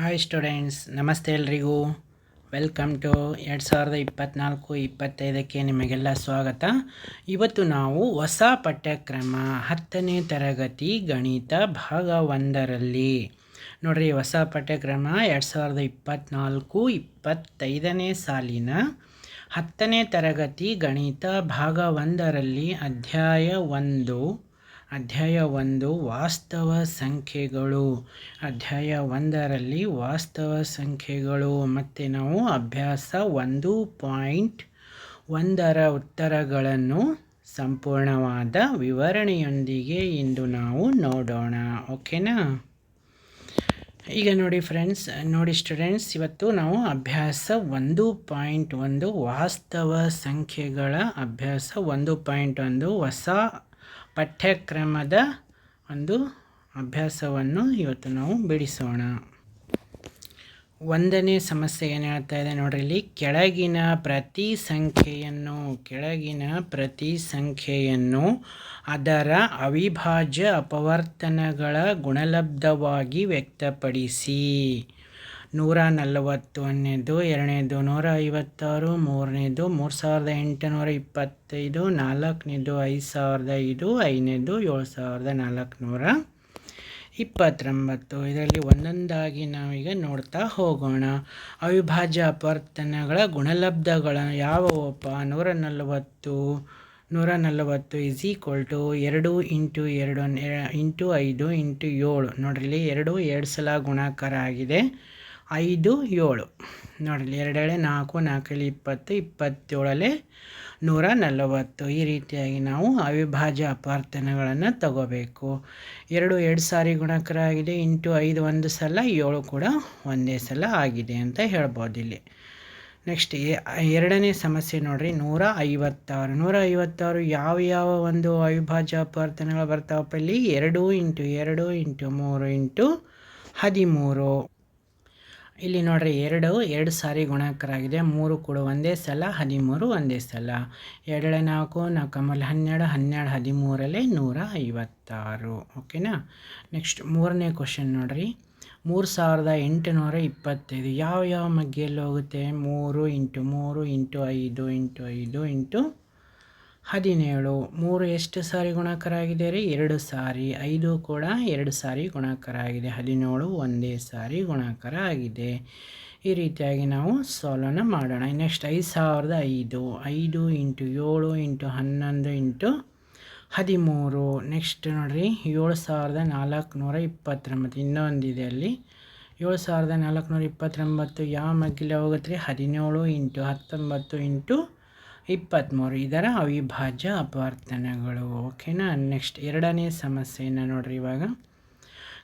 Hi students ನಮಸ್ತೆ ಎಲ್ರಿಗೂ. Welcome to ಎರಡು ಸಾವಿರದ ಇಪ್ಪತ್ತ್ನಾಲ್ಕು ಇಪ್ಪತ್ತೈದಕ್ಕೆ ನಿಮಗೆಲ್ಲ ಸ್ವಾಗತ. ಇವತ್ತು ನಾವು ಹೊಸ ಪಠ್ಯಕ್ರಮ ಹತ್ತನೇ ತರಗತಿ ಗಣಿತ ಭಾಗ ಒಂದರಲ್ಲಿ. ನೋಡ್ರಿ ಹೊಸ ಪಠ್ಯಕ್ರಮ ಎರಡು ಸಾವಿರದ ಇಪ್ಪತ್ತ್ನಾಲ್ಕು ಇಪ್ಪತ್ತೈದನೇ ಸಾಲಿನ ಹತ್ತನೇ ತರಗತಿ ಗಣಿತ ಭಾಗ ಒಂದರಲ್ಲಿ ಅಧ್ಯಾಯ ಒಂದು. ಅಧ್ಯಾಯ ಒಂದು, ವಾಸ್ತವ ಸಂಖ್ಯೆಗಳು. ಅಧ್ಯಾಯ ಒಂದರಲ್ಲಿ ವಾಸ್ತವ ಸಂಖ್ಯೆಗಳು. ಮತ್ತು ನಾವು ಅಭ್ಯಾಸ ಒಂದು ಪಾಯಿಂಟ್ ಒಂದರ ಉತ್ತರಗಳನ್ನು ಸಂಪೂರ್ಣವಾದ ವಿವರಣೆಯೊಂದಿಗೆ ಇಂದು ನಾವು ನೋಡೋಣ. ಓಕೆನಾ? ಈಗ ನೋಡಿ ಫ್ರೆಂಡ್ಸ್, ನೋಡಿ ಸ್ಟೂಡೆಂಟ್ಸ್, ಇವತ್ತು ನಾವು ಅಭ್ಯಾಸ ಒಂದು ಪಾಯಿಂಟ್ ಒಂದು, ವಾಸ್ತವ ಸಂಖ್ಯೆಗಳ ಅಭ್ಯಾಸ ಒಂದು ಪಾಯಿಂಟ್ ಒಂದು, ಹೊಸ ಪಠ್ಯಕ್ರಮದ ಒಂದು ಅಭ್ಯಾಸವನ್ನು ಇವತ್ತು ನಾವು ಬಿಡಿಸೋಣ. ಒಂದನೇ ಸಮಸ್ಯೆ ಏನು ಹೇಳ್ತಾ ಇದೆ ನೋಡ್ರಿ ಕೆಳಗಿನ ಪ್ರತಿ ಸಂಖ್ಯೆಯನ್ನು ಕೆಳಗಿನ ಪ್ರತಿ ಸಂಖ್ಯೆಯನ್ನು ಅದರ ಅವಿಭಾಜ್ಯ ಅಪವರ್ತನಗಳ ಗುಣಲಬ್ಧವಾಗಿ ವ್ಯಕ್ತಪಡಿಸಿ. ನೂರ ನಲವತ್ತು ಒಂದನೇದು ಎರಡನೇದು ನೂರ ಐವತ್ತಾರು ಮೂರನೇದು ಮೂರು ಸಾವಿರದ ಎಂಟುನೂರ ಇಪ್ಪತ್ತೈದು, ನಾಲ್ಕನೇದು ಐದು ಸಾವಿರದ ಐದು, ಐದನೇದು ಏಳು ಸಾವಿರದ ನಾಲ್ಕುನೂರ ಇಪ್ಪತ್ತೊಂಬತ್ತು. ಇದರಲ್ಲಿ ಒಂದೊಂದಾಗಿ ನಾವೀಗ ನೋಡ್ತಾ ಹೋಗೋಣ. ಅವಿಭಾಜ್ಯ ಅಪವರ್ತನಗಳ ಗುಣಲಬ್ಧಗಳ ಯಾವಪ್ಪ ನೂರ ನಲವತ್ತು ನೂರ ನಲವತ್ತು ಇಸ್ ಈಕ್ವಲ್ ಟು ಎರಡು ಇಂಟು ಎರಡು ಇಂಟು ಐದು, ಇಂಟು ಏಳು. ನೋಡ್ರಿ ಎರಡು ಎರಡು ಸಲ ಗುಣಾಕಾರ ಆಗಿದೆ. ಐದು, ಏಳು. ನೋಡಲಿ ಎರಡೇಳೆ, ನಾಲ್ಕು ನಾಲ್ಕೇಳಿ ಇಪ್ಪತ್ತು, ಇಪ್ಪತ್ತೇಳಲ್ಲಿ ನೂರ ನಲವತ್ತು. ಈ ರೀತಿಯಾಗಿ ನಾವು ಅವಿಭಾಜ್ಯ ಅಪಾರ್ಥನೆಗಳನ್ನು ತಗೋಬೇಕು. ಎರಡು ಎರಡು ಸಾರಿ ಗುಣಕರ ಆಗಿದೆ. ಇಂಟು ಐದು ಒಂದು ಸಲ, ಏಳು ಕೂಡ ಒಂದೇ ಸಲ ಆಗಿದೆ ಅಂತ ಹೇಳ್ಬೋದು ಇಲ್ಲಿ. ನೆಕ್ಸ್ಟ್ ಎರಡನೇ ಸಮಸ್ಯೆ ನೋಡಿರಿ, ನೂರ ಐವತ್ತಾರು. ನೂರ ಐವತ್ತಾರು ಯಾವ ಯಾವ ಒಂದು ಅವಿಭಾಜ್ಯ ಅಪಾರ್ಥನೆಗಳು ಬರ್ತಾವಪ್ಪ ಇಲ್ಲಿ? ಎರಡು ಇಂಟು ಎರಡು ಇಂಟು ಮೂರು ಇಂಟು ಹದಿಮೂರು. ಇಲ್ಲಿ ನೋಡ್ರಿ ಎರಡು ಎರಡು ಸಾರಿ ಗುಣಾಕಾರ ಆಗಿದೆ ಮೂರು ಕೂಡ ಒಂದೇ ಸಲ, ಹದಿಮೂರು ಒಂದೇ ಸಲ. ಎರಡೇ ನಾಲ್ಕು ನಾಲ್ಕು ಆಮೇಲೆ ಹನ್ನೆರಡು ಹನ್ನೆರಡು, ಹದಿಮೂರಲ್ಲಿ ನೂರ ಐವತ್ತಾರು. ಓಕೆನಾ? ನೆಕ್ಸ್ಟ್ ಮೂರನೇ ಕ್ವಶನ್ ನೋಡ್ರಿ. ಮೂರು ಸಾವಿರದ ಎಂಟುನೂರ ಇಪ್ಪತ್ತೈದು. ಯಾವ ಯಾವ ಮಗ್ಗಿಯಲ್ಲಿ ಹೋಗುತ್ತೆ? ಮೂರು ಇಂಟು ಮೂರು ಇಂಟು ಐದು ಇಂಟು ಐದು, ಇಂಟು ಹದಿನೇಳು, ಮೂರು ಎಷ್ಟು ಸಾರಿ ಗುಣಾಕಾರ ಆಗಿದೆ ರೀ ಎರಡು ಸಾರಿ. ಐದು ಕೂಡ ಎರಡು ಸಾರಿ ಗುಣಾಕಾರ ಆಗಿದೆ ಹದಿನೇಳು ಒಂದೇ ಸಾರಿ ಗುಣಾಕಾರ ಆಗಿದೆ ಈ ರೀತಿಯಾಗಿ ನಾವು ಸಾಲ್ವನ್ನು ಮಾಡೋಣ. ನೆಕ್ಸ್ಟ್ ಐದು ಸಾವಿರದ ಐದು. ಐದು ಇಂಟು ಏಳು ಇಂಟು ಹನ್ನೊಂದು ಇಂಟು ಹದಿಮೂರು. ನೆಕ್ಸ್ಟ್ ನೋಡಿರಿ, ಏಳು ಸಾವಿರದ ನಾಲ್ಕುನೂರ ಇಪ್ಪತ್ತೊಂಬತ್ತು. ಇನ್ನೊಂದಿದೆ ಅಲ್ಲಿ. ಏಳು ಸಾವಿರದ ನಾಲ್ಕುನೂರ ಇಪ್ಪತ್ತೊಂಬತ್ತು ಯಾವ ಮಗ್ಗಿಲೆ ಹೋಗುತ್ತೆ ರೀ? ಹದಿನೇಳು ಇಂಟು ಹತ್ತೊಂಬತ್ತು ಇಂಟು ಇಪ್ಪತ್ತ್ಮೂರು ಇದರ ಅವಿಭಾಜ್ಯ ಅಪವರ್ತನಗಳು. ಓಕೆನಾ ನೆಕ್ಸ್ಟ್ ಎರಡನೇ ಸಮಸ್ಯೆಯನ್ನು ನೋಡ್ರಿ ಇವಾಗ.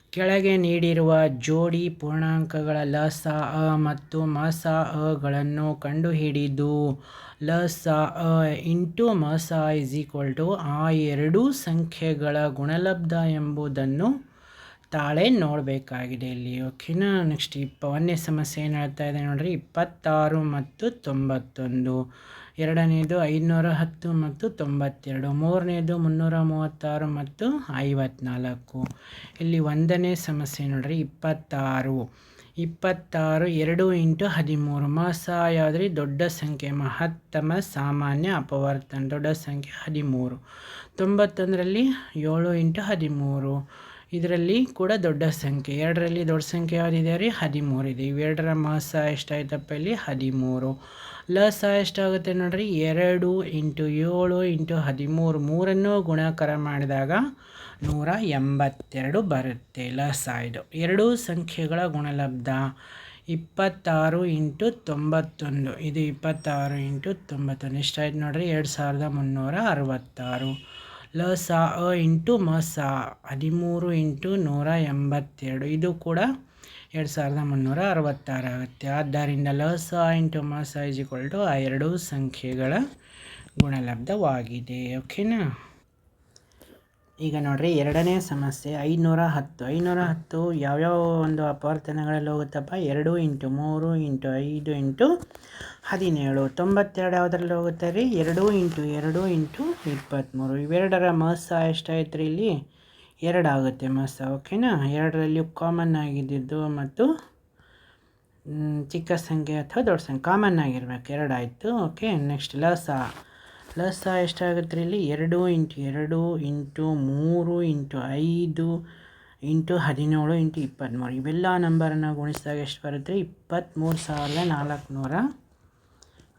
ಕೆಳಗೆ ನೀಡಿರುವ ಜೋಡಿ ಪೂರ್ಣಾಂಕಗಳ ಲ, ಸ, ಅ ಮತ್ತು ಮ, ಸ ಅಗಳನ್ನು ಕಂಡುಹಿಡಿದು ಲ, ಸ, ಅ ಇಂಟು ಮ, ಸ ಇಸ್ ಈಕ್ವಲ್ ಟು ಆ ಎರಡೂ ಸಂಖ್ಯೆಗಳ ಗುಣಲಬ್ಧ ಎಂಬುದನ್ನು ತಾಳೆ ನೋಡಬೇಕಾಗಿದೆ ಇಲ್ಲಿ. ಓಕೆನಾ ನೆಕ್ಸ್ಟ್ ಇಪ್ಪ, ಒಂದನೇ ಸಮಸ್ಯೆ ಏನು ಹೇಳ್ತಾ ಇದೆ ನೋಡಿರಿ? ಇಪ್ಪತ್ತಾರು ಮತ್ತು ತೊಂಬತ್ತೊಂದು. ಎರಡನೇದು ಐದುನೂರ ಹತ್ತು ಮತ್ತು ತೊಂಬತ್ತೆರಡು. ಮೂರನೇದು ಮುನ್ನೂರ ಮೂವತ್ತಾರು ಮತ್ತು ಐವತ್ನಾಲ್ಕು. ಇಲ್ಲಿ ಒಂದನೇ ಸಮಸ್ಯೆ ನೋಡ್ರಿ, ಇಪ್ಪತ್ತಾರು. ಇಪ್ಪತ್ತಾರು, ಎರಡು ಇಂಟು ಹದಿಮೂರು. ಮಾಸ ಯಾವುದ್ರಿ ದೊಡ್ಡ ಸಂಖ್ಯೆ, ಮಹತ್ತಮ ಸಾಮಾನ್ಯ ಅಪವರ್ತನ, ದೊಡ್ಡ ಸಂಖ್ಯೆ ಹದಿಮೂರು. ತೊಂಬತ್ತೊಂದರಲ್ಲಿ ಏಳು ಇಂಟು ಹದಿಮೂರು. ಇದರಲ್ಲಿ ಕೂಡ ದೊಡ್ಡ ಸಂಖ್ಯೆ. ಎರಡರಲ್ಲಿ ದೊಡ್ಡ ಸಂಖ್ಯೆ ಯಾವುದಿದೆ ರೀ? ಹದಿಮೂರು ಇದೆ. ಇವೆರಡರ ಮಾಸ ಎಷ್ಟಾಯ್ತಪ್ಪ ಇಲ್ಲಿ? ಹದಿಮೂರು. ಲಸ ಎಷ್ಟಾಗುತ್ತೆ ನೋಡ್ರಿ? ಎರಡು ಇಂಟು ಏಳು ಇಂಟು ಹದಿಮೂರು. ಮೂರನ್ನು ಗುಣಾಕಾರ ಮಾಡಿದಾಗ ನೂರ ಎಂಬತ್ತೆರಡು ಬರುತ್ತೆ. ಲಸ ಇದು. ಎರಡೂ ಸಂಖ್ಯೆಗಳ ಗುಣಲಬ್ಧ ಇಪ್ಪತ್ತಾರು ಇಂಟು ತೊಂಬತ್ತೊಂದು. ಇದು ಇಪ್ಪತ್ತಾರು ಇಂಟು ತೊಂಬತ್ತೊಂದು. ಎಷ್ಟಾಯ್ತು ನೋಡ್ರಿ? ಎರಡು ಸಾವಿರದ ಮುನ್ನೂರ ಅರವತ್ತಾರು. ಲ ಸ ಅ ಇಂಟು ಮ ಸ ಹದಿಮೂರು ಇಂಟು ನೂರ ಎಂಬತ್ತೆರಡು ಇದು ಕೂಡ ಎರಡು ಸಾವಿರದ ಮುನ್ನೂರ ಅರವತ್ತಾರು ಆಗುತ್ತೆ. ಆದ್ದರಿಂದ ಲಸ ಇಂಟು ಮಸ ಇಸ್ ಈಕ್ವಲ್ ಟು ಆ ಎರಡು ಸಂಖ್ಯೆಗಳ ಗುಣಲಬ್ಧವಾಗಿದೆ. ಓಕೆನಾ ಈಗ ನೋಡಿರಿ ಎರಡನೇ ಸಮಸ್ಯೆ, ಐನೂರ ಹತ್ತು. ಐನೂರ ಹತ್ತು ಯಾವ್ಯಾವ ಒಂದು ಅಪವರ್ತನಗಳಲ್ಲಿ ಹೋಗುತ್ತಪ್ಪ? ಎರಡು ಇಂಟು ಮೂರು ಇಂಟು ಐದು ಇಂಟು ಹದಿನೇಳು. ತೊಂಬತ್ತೆರಡು ಯಾವುದರಲ್ಲಿ ಹೋಗುತ್ತೆ ರೀ? ಎರಡು ಇಂಟು ಎರಡು ಇಂಟು ಇಪ್ಪತ್ತ್ಮೂರು. ಇವೆರಡರ ಮಸ ಎಷ್ಟಾಯ್ತು ರೀ ಇಲ್ಲಿ ಎರಡಾಗುತ್ತೆ ಮಸ ಓಕೆನಾ? ಎರಡರಲ್ಲಿ ಕಾಮನ್ ಆಗಿದ್ದಿದ್ದು ಮತ್ತು ಚಿಕ್ಕ ಸಂಖ್ಯೆ ಅಥವಾ ದೊಡ್ಡ ಸಂಖ್ಯೆ. ಕಾಮನ್ ಆಗಿರ್ಬೇಕು. ಎರಡಾಯಿತು ಓಕೆ? ನೆಕ್ಸ್ಟ್ ಲಸ. ಲಸ ಎಷ್ಟಾಗುತ್ತೆ ಇಲ್ಲಿ ಎರಡು ಇಂಟು ಎರಡು ಇಂಟು ಮೂರು ಇಂಟು ಐದು ಇಂಟು ಹದಿನೇಳು ಇಂಟು ಇಪ್ಪತ್ತ್ಮೂರು ಇವೆಲ್ಲ ನಂಬರನ್ನು ಗುಣಿಸಿದಾಗ ಎಷ್ಟು ಬರುತ್ತೆ? ಇಪ್ಪತ್ತ್ಮೂರು ಸಾವಿರದ ನಾಲ್ಕುನೂರ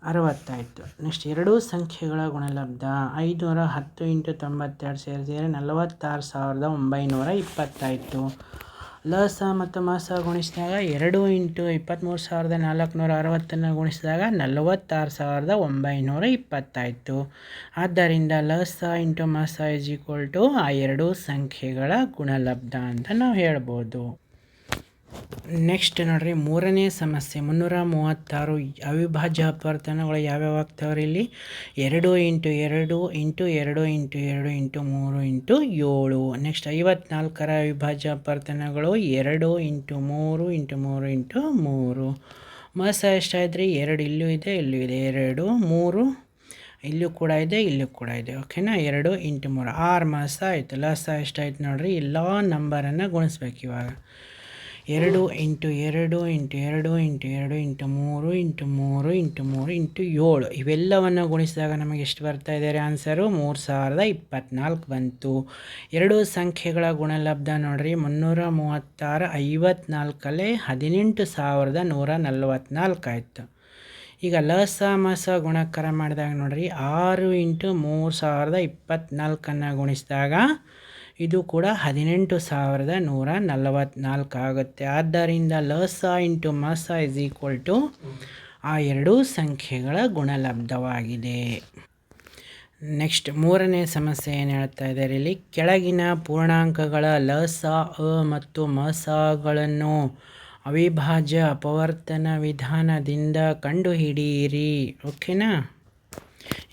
ಅರವತ್ತಾಯಿತು. ನೆಕ್ಸ್ಟ್ ಎರಡೂ ಸಂಖ್ಯೆಗಳ ಗುಣಲಬ್ಧ ಐದುನೂರ ಹತ್ತು ಇಂಟು ತೊಂಬತ್ತೆರಡು ಸೇರಿಸಿದರೆ ನಲವತ್ತಾರು ಸಾವಿರದ ಒಂಬೈನೂರ ಇಪ್ಪತ್ತಾಯಿತು. ಲಸ ಮತ್ತು ಮಸ ಗುಣಿಸಿದಾಗ ಎರಡು ಇಂಟು ಇಪ್ಪತ್ತ್ಮೂರು ಸಾವಿರದ ನಾಲ್ಕುನೂರ ಅರವತ್ತನ್ನು ಗುಣಿಸಿದಾಗ ನಲವತ್ತಾರು ಸಾವಿರದ ಒಂಬೈನೂರ ಇಪ್ಪತ್ತಾಯಿತು. ಆದ್ದರಿಂದ ಲಸ ಇಂಟು ಮಸ ಇಸ್ ಈಕ್ವಲ್ ಟು ಆ ಎರಡೂ ಸಂಖ್ಯೆಗಳ ಗುಣಲಬ್ಧ ಅಂತ ನಾವು ಹೇಳ್ಬೋದು. ನೆಕ್ಸ್ಟ್ ನೋಡ್ರಿ, ಮೂರನೇ ಸಮಸ್ಯೆ. ಮುನ್ನೂರ ಮೂವತ್ತಾರು ಅವಿಭಾಜ್ಯ ಅಪವರ್ತನಗಳು ಯಾವ್ಯಾವ ಆಗ್ತಾವ್ರಿ ಇಲ್ಲಿ? ಎರಡು ಇಂಟು ಎರಡು ಇಂಟು ಎರಡು ಇಂಟು ಎರಡು ಇಂಟು ಮೂರು ಇಂಟು ಏಳು. ನೆಕ್ಸ್ಟ್ ಐವತ್ನಾಲ್ಕರ ಅವಿಭಾಜ್ಯ ಅಪವರ್ತನಗಳು ಎರಡು ಇಂಟು ಮೂರು ಇಂಟು ಮೂರು ಇಂಟು ಮೂರು. ಮಸ ಎಷ್ಟಾಯ್ತು ಎರಡು. ಇಲ್ಲೂ ಇದೆ ಇಲ್ಲೂ ಇದೆ. ಎರಡು, ಮೂರು. ಇಲ್ಲೂ ಕೂಡ ಇದೆ, ಇಲ್ಲೂ ಕೂಡ ಇದೆ. ಓಕೆನಾ? ಎರಡು ಇಂಟು ಮೂರು. ಆರು ಮಾಸ ಆಯಿತು. ಲಸ ಎಷ್ಟಾಯ್ತು ನೋಡ್ರಿ? ಎಲ್ಲ ನಂಬರನ್ನು ಗುಣಿಸ್ಬೇಕು ಇವಾಗ. ಎರಡು ಇಂಟು ಎರಡು ಇಂಟು ಎರಡು ಇಂಟು ಎರಡು ಇಂಟು ಮೂರು ಇಂಟು ಮೂರು ಇಂಟು ಮೂರು ಇಂಟು ಏಳು. ಇವೆಲ್ಲವನ್ನು ಗುಣಿಸಿದಾಗ ನಮಗೆ ಎಷ್ಟು ಬರ್ತಾ ಇದ್ದಾರೆ ಆನ್ಸರು? ಮೂರು ಸಾವಿರದ ಇಪ್ಪತ್ತ್ನಾಲ್ಕು ಬಂತು. ಎರಡು ಸಂಖ್ಯೆಗಳ ಗುಣಲಬ್ಧ ನೋಡ್ರಿ. ಮುನ್ನೂರ ಮೂವತ್ತಾರು, ಐವತ್ನಾಲ್ಕಲ್ಲೇ ಹದಿನೆಂಟು ಸಾವಿರದ ನೂರ ನಲ್ವತ್ನಾಲ್ಕು ಆಯಿತು. ಈಗ ಲಸ ಮಸ ಗುಣಕಾರ ಮಾಡಿದಾಗ ನೋಡ್ರಿ. ಆರು ಇಂಟು ಮೂರು ಸಾವಿರದ ಇಪ್ಪತ್ತ್ನಾಲ್ಕನ್ನು ಗುಣಿಸಿದಾಗ ಇದು ಕೂಡ ಹದಿನೆಂಟು ಸಾವಿರದ ನೂರ ನಲವತ್ನಾಲ್ಕು ಆಗುತ್ತೆ. ಆದ್ದರಿಂದ ಲಸ ಇಂಟು ಮಸ ಇಸ್ ಈಕ್ವಲ್ ಟು ಆ ಎರಡೂ ಸಂಖ್ಯೆಗಳ ಗುಣಲಬ್ಧವಾಗಿದೆ. ನೆಕ್ಸ್ಟ್ ಮೂರನೇ ಸಮಸ್ಯೆ ಏನು ಹೇಳ್ತಾ ಇದ್ದಾರೆ ಇಲ್ಲಿ? ಕೆಳಗಿನ ಪೂರ್ಣಾಂಕಗಳ ಲಸ ಅ ಮತ್ತು ಮಸಗಳನ್ನು ಅವಿಭಾಜ್ಯ ಅಪವರ್ತನ ವಿಧಾನದಿಂದ ಕಂಡುಹಿಡಿಯಿರಿ. ಓಕೆನಾ?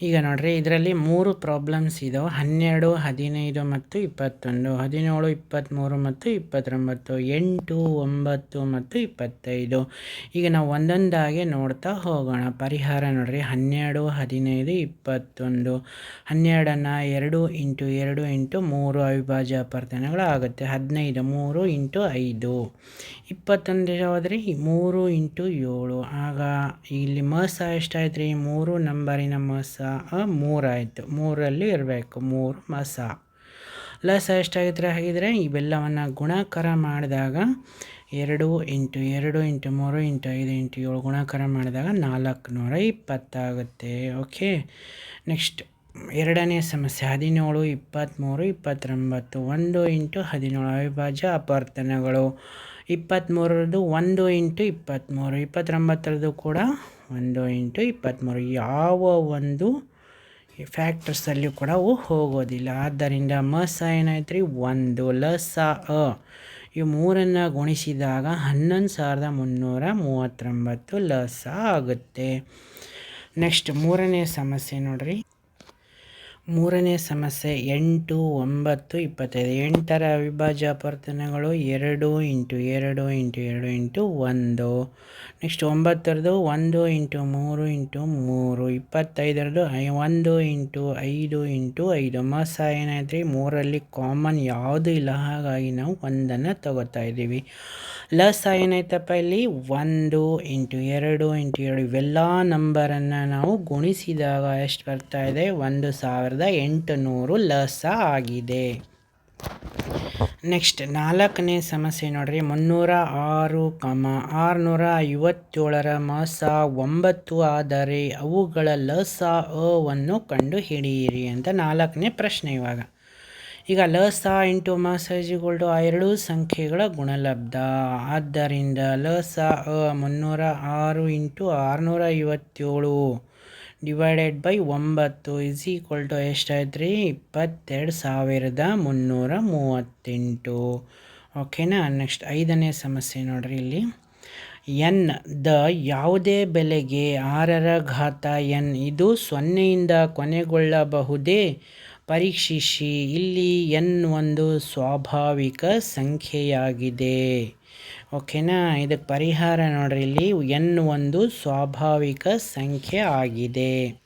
ಈಗ ನೋಡ್ರಿ, ಇದರಲ್ಲಿ ಮೂರು ಪ್ರಾಬ್ಲಮ್ಸ್ ಇದಾವೆ. ಹನ್ನೆರಡು, ಹದಿನೈದು ಮತ್ತು ಇಪ್ಪತ್ತೊಂದು. ಹದಿನೇಳು ಇಪ್ಪತ್ತ್ಮೂರು ಮತ್ತು ಇಪ್ಪತ್ತೊಂಬತ್ತು. ಎಂಟು, ಒಂಬತ್ತು ಮತ್ತು ಇಪ್ಪತ್ತೈದು. ಈಗ ನಾವು ಒಂದೊಂದಾಗಿ ನೋಡ್ತಾ ಹೋಗೋಣ. ಪರಿಹಾರ ನೋಡ್ರಿ, ಹನ್ನೆರಡು, ಹದಿನೈದು, ಇಪ್ಪತ್ತೊಂದು. ಹನ್ನೆರಡನ್ನು ಎರಡು ಇಂಟು ಎರಡು ಇಂಟು ಮೂರು ಅವಿಭಾಜ್ಯ ಅಪರ್ತನಗಳು ಆಗುತ್ತೆ. ಹದಿನೈದು, ಮೂರು ಇಂಟು ಐದು. ಇಪ್ಪತ್ತೊಂದು ಹೋದರೆ, ಮೂರು ಇಂಟು ಏಳು. ಆಗ ಇಲ್ಲಿ ಮಸ ಎಷ್ಟಾಯ್ತು ರೀ ಮೂರು ನಂಬರಿನ ಮಸ ಮೂರಾಯಿತು. ಮೂರಲ್ಲಿ ಇರಬೇಕು, ಮೂರು ಮಸ. ಲಸ ಎಷ್ಟಾಗಿದ್ರೆ ಹಾಗಿದ್ರೆ ಇವೆಲ್ಲವನ್ನು ಗುಣಾಕಾರ ಮಾಡಿದಾಗ ಎರಡು ಇಂಟು ಎರಡು ಇಂಟು ಮೂರು ಇಂಟು ಐದು ಇಂಟು ಏಳು ಗುಣಾಕಾರ ಮಾಡಿದಾಗ ನಾಲ್ಕುನೂರ ಇಪ್ಪತ್ತಾಗುತ್ತೆ. ಓಕೆ? ನೆಕ್ಸ್ಟ್, ಎರಡನೇ ಸಮಸ್ಯೆ, ಹದಿನೇಳು, ಇಪ್ಪತ್ತ್ಮೂರು, ಇಪ್ಪತ್ತೊಂಬತ್ತು, ಒಂದು ಇಂಟು ಹದಿನೇಳು ಅವಿಭಾಜ್ಯ ಅಪವರ್ತನಗಳು. ಇಪ್ಪತ್ತ್ಮೂರರದ್ದು ಒಂದು ಇಂಟು ಇಪ್ಪತ್ತ್ಮೂರು ಇಪ್ಪತ್ತೊಂಬತ್ತರದ್ದು ಕೂಡ ಒಂದು ಇಂಟು ಇಪ್ಪತ್ತ್ಮೂರು ಯಾವ ಒಂದು ಫ್ಯಾಕ್ಟರ್ಸಲ್ಲಿ ಕೂಡ ಅವು ಹೋಗೋದಿಲ್ಲ. ಆದ್ದರಿಂದ ಮಸ ಏನಾಯ್ತು ರೀ ಒಂದು ಲಸ ಅ. ಇವು ಮೂರನ್ನು ಗುಣಿಸಿದಾಗ ಹನ್ನೊಂದು ಸಾವಿರದ ಮುನ್ನೂರ ಮೂವತ್ತೊಂಬತ್ತು ಲಸ ಆಗುತ್ತೆ. ನೆಕ್ಸ್ಟ್ ಮೂರನೇ ಸಮಸ್ಯೆ ನೋಡ್ರಿ. ಮೂರನೇ ಸಮಸ್ಯೆ, ಎಂಟು, ಒಂಬತ್ತು, ಇಪ್ಪತ್ತೈದು. ಎಂಟರ ಅವಿಭಾಜ್ಯ ಅಪವರ್ತನಗಳು ಎರಡು ಇಂಟು ಎರಡು ಇಂಟು ಎರಡು ಇಂಟು ಒಂದು. ನೆಕ್ಸ್ಟ್ ಒಂಬತ್ತರದು ಒಂದು ಇಂಟು ಮೂರು ಇಂಟು ಮೂರು. ಇಪ್ಪತ್ತೈದರದು ಐ, ಒಂದು ಇಂಟು ಐದು ಇಂಟು ಐದು. ಮಸ ಏನಾದರೆ ಮೂರಲ್ಲಿ ಕಾಮನ್ ಯಾವುದೂ ಇಲ್ಲ. ಹಾಗಾಗಿ ನಾವು ಒಂದನ್ನು ತಗೋತಾ ಇದ್ದೀವಿ. ಲಸ ಏನಾಯ್ತಪ್ಪ ಇಲ್ಲಿ? ಒಂದು ಇಂಟು ಎರಡು ಇಂಟು ಎರಡು. ಇವೆಲ್ಲ ನಂಬರನ್ನು ನಾವು ಗುಣಿಸಿದಾಗ ಎಷ್ಟು ಬರ್ತಾ ಇದೆ? ಒಂದು ಸಾವಿರದ ಎಂಟುನೂರು ಲಸ ಆಗಿದೆ. ನೆಕ್ಸ್ಟ್ ನಾಲ್ಕನೇ ಸಮಸ್ಯೆ ನೋಡ್ರಿ. ಮುನ್ನೂರ ಆರು ಕಮ ಆರುನೂರ ಐವತ್ತೇಳರ ಮಾಸ ಒಂಬತ್ತು ಆದರೆ ಅವುಗಳ ಲಸ ಅವನ್ನು ಕಂಡು ಹಿಡಿಯಿರಿ ಅಂತ ನಾಲ್ಕನೇ ಪ್ರಶ್ನೆ ಇವಾಗ. ಈಗ ಲ ಸ ಇಂಟು ಮಸ ಇಜಿಗಳು ಆ ಎರಡೂ ಸಂಖ್ಯೆಗಳ ಗುಣಲಬ್ಧ. ಆದ್ದರಿಂದ ಲಸ ಅ ಮುನ್ನೂರ ಆರು ಇಂಟು ಆರುನೂರ ಐವತ್ತೇಳು ಡಿವೈಡೆಡ್ ಬೈ ಒಂಬತ್ತು ಇಸ್ ಈಕ್ವಲ್ ಟು ಎಷ್ಟಾಯ್ತು ರೀ ಇಪ್ಪತ್ತೆರಡು ಸಾವಿರದ ಮುನ್ನೂರ ಮೂವತ್ತೆಂಟು. ಓಕೆನಾ? ನೆಕ್ಸ್ಟ್ ಐದನೇ ಸಮಸ್ಯೆ ನೋಡಿರಿ ಇಲ್ಲಿ. ಎನ್ ದ ಯಾವುದೇ ಬೆಲೆಗೆ ಆರರ ಘಾತ ಎನ್. ಇದು ಸೊನ್ನೆಯಿಂದ ಕೊನೆಗೊಳ್ಳಬಹುದೇ? ಪರೀಕ್ಷಿಸಿ, ಇಲ್ಲಿ ಎನ್ ಒಂದು ಸ್ವಾಭಾವಿಕ ಸಂಖ್ಯೆಯಾಗಿದೆ. ಓಕೆನಾ? ಇದಕ್ಕೆ ಪರಿಹಾರ ನೋಡ್ರಿ, ಇಲ್ಲಿ ಎನ್ ಒಂದು ಸ್ವಾಭಾವಿಕ ಸಂಖ್ಯೆ ಆಗಿದೆ.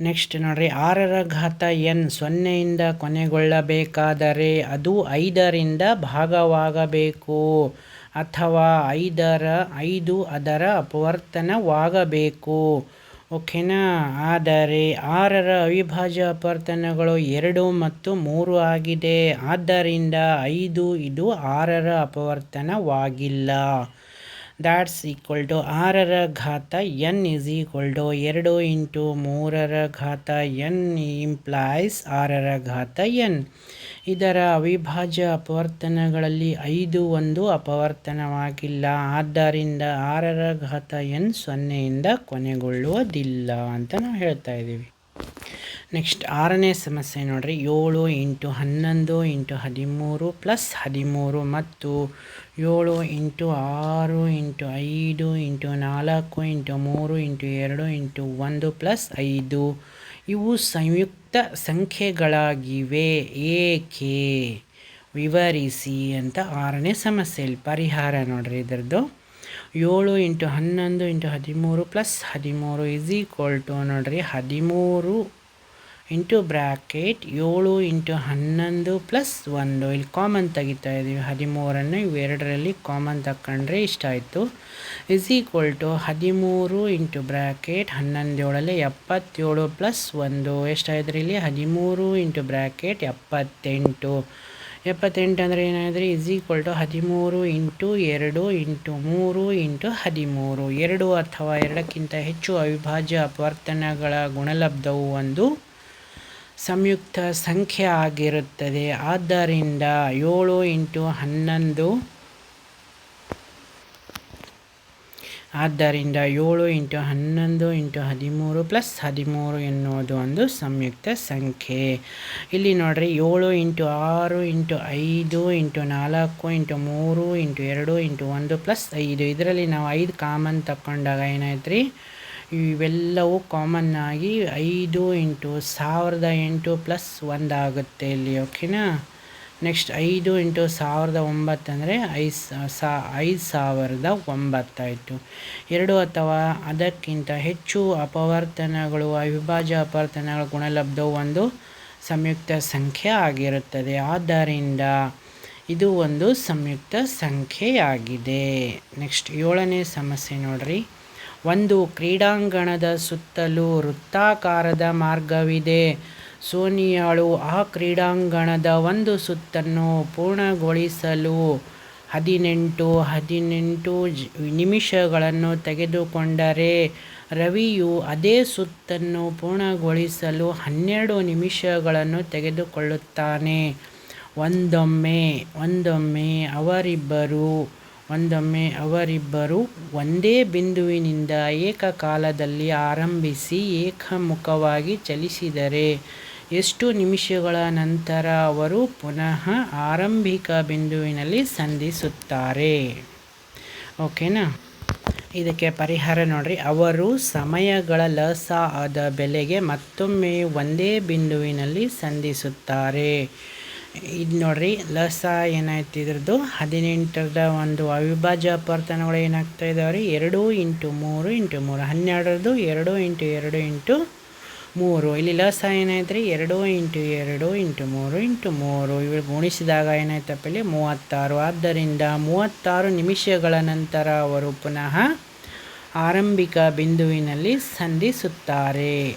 ನೆಕ್ಸ್ಟ್ ನೋಡ್ರಿ, ಆರರ ಘಾತ ಎನ್ ಸೊನ್ನೆಯಿಂದ ಕೊನೆಗೊಳ್ಳಬೇಕಾದರೆ ಅದು ಐದರಿಂದ ಭಾಗವಾಗಬೇಕು ಅಥವಾ ಐದರ ಐದು ಅದರ ಅಪವರ್ತನವಾಗಬೇಕು. ಓಕೆನಾ? ಆದರೆ ಆರರ ಅವಿಭಾಜ್ಯ ಅಪವರ್ತನಗಳು ಎರಡು ಮತ್ತು ಮೂರು ಆಗಿದೆ. ಆದ್ದರಿಂದ ಐದು ಇದು ಆರರ ಅಪವರ್ತನವಾಗಿಲ್ಲ. ದ್ಯಾಟ್ಸ್ ಈಕ್ವಲ್ ಟು ಆರರ ಘಾತ ಎನ್ ಇಸ್ ಈಕ್ವಲ್ ಟು ಎರಡು ಇಂಟು ಮೂರರ ಘಾತ ಎನ್ ಇಂಪ್ಲಾಯ್ಸ್ ಆರರ ಘಾತ ಎನ್. ಇದರ ಅವಿಭಾಜ್ಯ ಅಪವರ್ತನಗಳಲ್ಲಿ ಐದು ಒಂದು ಅಪವರ್ತನವಾಗಿಲ್ಲ. ಆದ್ದರಿಂದ ಆರರ ಘಾತ ಎನ್ ಸೊನ್ನೆಯಿಂದ ಕೊನೆಗೊಳ್ಳುವುದಿಲ್ಲ ಅಂತ ನಾವು ಹೇಳ್ತಾ ಇದ್ದೀವಿ. ನೆಕ್ಸ್ಟ್ ಆರನೇ ಸಮಸ್ಯೆ ನೋಡಿರಿ. ಏಳು ಇಂಟು ಹನ್ನೊಂದು ಇಂಟು ಹದಿಮೂರು ಪ್ಲಸ್ ಹದಿಮೂರು ಮತ್ತು ಏಳು ಇಂಟು ಆರು ಇಂಟು ಐದು ಇಂಟು ನಾಲ್ಕು ಇಂಟು ಮೂರು ಇಂಟು ಎರಡು ಇಂಟು ಒಂದು ಪ್ಲಸ್ ಐದು. ಇವು ಸಂಯುಕ್ತ ಸಂಖ್ಯೆಗಳಾಗಿವೆ. ಏಕೆ? ವಿವರಿಸಿ ಅಂತ ಆರನೇ ಸಮಸ್ಯೆಯಲ್ಲಿ ಪರಿಹಾರ ನೋಡಿರಿ ಇದರದ್ದು. ಏಳು ಇಂಟು ಹನ್ನೊಂದು ಇಂಟು ಹದಿಮೂರು ಪ್ಲಸ್ ಹದಿಮೂರು ಇಸ್ ಈಕ್ವಲ್ ಟು ನೋಡ್ರಿ ಹದಿಮೂರು ಇಂಟು ಬ್ರ್ಯಾಕೆಟ್ ಏಳು ಇಂಟು ಹನ್ನೊಂದು ಪ್ಲಸ್ ಒಂದು. ಇಲ್ಲಿ ಕಾಮನ್ ತೆಗಿತಾ ಇದ್ದೀವಿ ಹದಿಮೂರನ್ನು ಇವೆರಡರಲ್ಲಿ ಕಾಮನ್ ತಗೊಂಡ್ರೆ ಇಷ್ಟ ಆಯಿತು. ಇಸ್ ಈಕ್ವಲ್ ಟು ಹದಿಮೂರು ಇಂಟು ಬ್ರ್ಯಾಕೆಟ್ ಹನ್ನೊಂದೇಳಲ್ಲಿ ಎಪ್ಪತ್ತೇಳು ಪ್ಲಸ್ ಒಂದು. ಎಷ್ಟಾಯ್ತು ಇಲ್ಲಿ? ಹದಿಮೂರು ಇಂಟು ಬ್ರ್ಯಾಕೆಟ್ ಎಪ್ಪತ್ತೆಂಟು. ಎಪ್ಪತ್ತೆಂಟು ಅಂದರೆ ಏನಾದರೆ ಇಸ್ ಈಕ್ವಲ್ ಟು ಹದಿಮೂರು ಇಂಟು ಎರಡು ಇಂಟು ಮೂರು ಇಂಟು ಹದಿಮೂರು. ಎರಡು ಅಥವಾ ಎರಡಕ್ಕಿಂತ ಹೆಚ್ಚು ಅವಿಭಾಜ್ಯ ಅಪವರ್ತನಗಳ ಗುಣಲಬ್ಧವು ಒಂದು. ಸಂಯುಕ್ತ ಸಂಖ್ಯೆ ಆಗಿರುತ್ತದೆ ಆದ್ದರಿಂದ ಏಳು ಇಂಟು ಹನ್ನೊಂದು ಆದ್ದರಿಂದ ಏಳು ಇಂಟು ಹನ್ನೊಂದು ಇಂಟು ಹದಿಮೂರು ಪ್ಲಸ್ ಹದಿಮೂರು ಎನ್ನುವುದು ಒಂದು ಸಂಯುಕ್ತ ಸಂಖ್ಯೆ. ಇಲ್ಲಿ ನೋಡ್ರಿ, ಏಳು ಇಂಟು ಆರು ಇಂಟು ಐದು ಇಂಟು ನಾಲ್ಕು ಇಂಟು ಮೂರು ಇಂಟು ಎರಡು ಇಂಟು ಒಂದು ಪ್ಲಸ್ ಐದು. ಇದರಲ್ಲಿ ನಾವು ಐದು ಕಾಮನ್ ತಗೊಂಡಾಗ ಏನಾಯ್ತು ರೀ ಇವೆಲ್ಲವೂ ಕಾಮನ್ ಆಗಿ ಐದು ಇಂಟು ಸಾವಿರದ ಎಂಟು ಪ್ಲಸ್ ಒಂದಾಗುತ್ತೆ ಇಲ್ಲಿ ಓಕೆನಾ ನೆಕ್ಸ್ಟ್ ಐದು ಇಂಟು ಸಾವಿರದ ಒಂಬತ್ತು ಅಂದರೆ ಐದು ಸಾ ಐದು ಸಾವಿರದ ಒಂಬತ್ತಾಯಿತು ಎರಡು ಅಥವಾ ಅದಕ್ಕಿಂತ ಹೆಚ್ಚು ಅಪವರ್ತನಗಳು, ಅವಿಭಾಜ್ಯ ಅಪವರ್ತನಗಳ ಗುಣಲಬ್ಧವು ಒಂದು ಸಂಯುಕ್ತ ಸಂಖ್ಯೆ ಆಗಿರುತ್ತದೆ. ಆದ್ದರಿಂದ ಇದು ಒಂದು ಸಂಯುಕ್ತ ಸಂಖ್ಯೆಯಾಗಿದೆ. ನೆಕ್ಸ್ಟ್ ಏಳನೇ ಸಮಸ್ಯೆ ನೋಡ್ರಿ. ಒಂದು ಕ್ರೀಡಾಂಗಣದ ಸುತ್ತಲೂ ವೃತ್ತಾಕಾರದ ಮಾರ್ಗವಿದೆ. ಸೋನಿಯಾಳು ಆ ಕ್ರೀಡಾಂಗಣದ ಒಂದು ಸುತ್ತನ್ನು ಪೂರ್ಣಗೊಳಿಸಲು ಹದಿನೆಂಟು ಹದಿನೆಂಟು ನಿಮಿಷಗಳನ್ನು ತೆಗೆದುಕೊಂಡರೆ ರವಿಯು ಅದೇ ಸುತ್ತನ್ನು ಪೂರ್ಣಗೊಳಿಸಲು ಹನ್ನೆರಡು ನಿಮಿಷಗಳನ್ನು ತೆಗೆದುಕೊಳ್ಳುತ್ತಾನೆ. ಒಂದೊಮ್ಮೆ ಒಂದೊಮ್ಮೆ ಅವರಿಬ್ಬರು ಒಂದೊಮ್ಮೆ ಅವರಿಬ್ಬರು ಒಂದೇ ಬಿಂದುವಿನಿಂದ ಏಕಕಾಲದಲ್ಲಿ ಆರಂಭಿಸಿ ಏಕಮುಖವಾಗಿ ಚಲಿಸಿದರೆ ಎಷ್ಟು ನಿಮಿಷಗಳ ನಂತರ ಅವರು ಪುನಃ ಆರಂಭಿಕ ಬಿಂದುವಿನಲ್ಲಿ ಸಂಧಿಸುತ್ತಾರೆ. ಓಕೆನಾ? ಇದಕ್ಕೆ ಪರಿಹಾರ ನೋಡ್ರಿ. ಅವರು ಸಮಯಗಳ ಲಸ ಆದ ಬೆಲೆಗೆ ಮತ್ತೊಮ್ಮೆ ಒಂದೇ ಬಿಂದುವಿನಲ್ಲಿ ಸಂಧಿಸುತ್ತಾರೆ. ಇದು ನೋಡ್ರಿ, ಲಸ ಏನಾಯ್ತು ಇದ್ರದ್ದು? ಹದಿನೆಂಟರದ ಒಂದು ಅವಿಭಾಜ್ಯ ಅಪರ್ತನಗಳು ಏನಾಗ್ತಾ ಇದಾವೆ ರೀ ಎರಡು ಇಂಟು ಮೂರು ಇಂಟು ಮೂರು. ಹನ್ನೆರಡರದ್ದು ಎರಡು ಇಂಟು ಎರಡು ಇಂಟು ಮೂರು. ಇಲ್ಲಿ ಲಸ ಏನಾಯ್ತು ರೀ ಎರಡು ಇಂಟು ಎರಡು ಇಂಟು ಮೂರು ಇಂಟು ಮೂರು. ಇವು ಗುಣಿಸಿದಾಗ ಏನಾಯ್ತಪ್ಪ ಇಲ್ಲಿ? ಮೂವತ್ತಾರು. ಆದ್ದರಿಂದ ಮೂವತ್ತಾರು ನಿಮಿಷಗಳ ನಂತರ ಅವರು ಪುನಃ ಆರಂಭಿಕ ಬಿಂದುವಿನಲ್ಲಿ ಸಂಧಿಸುತ್ತಾರೆ.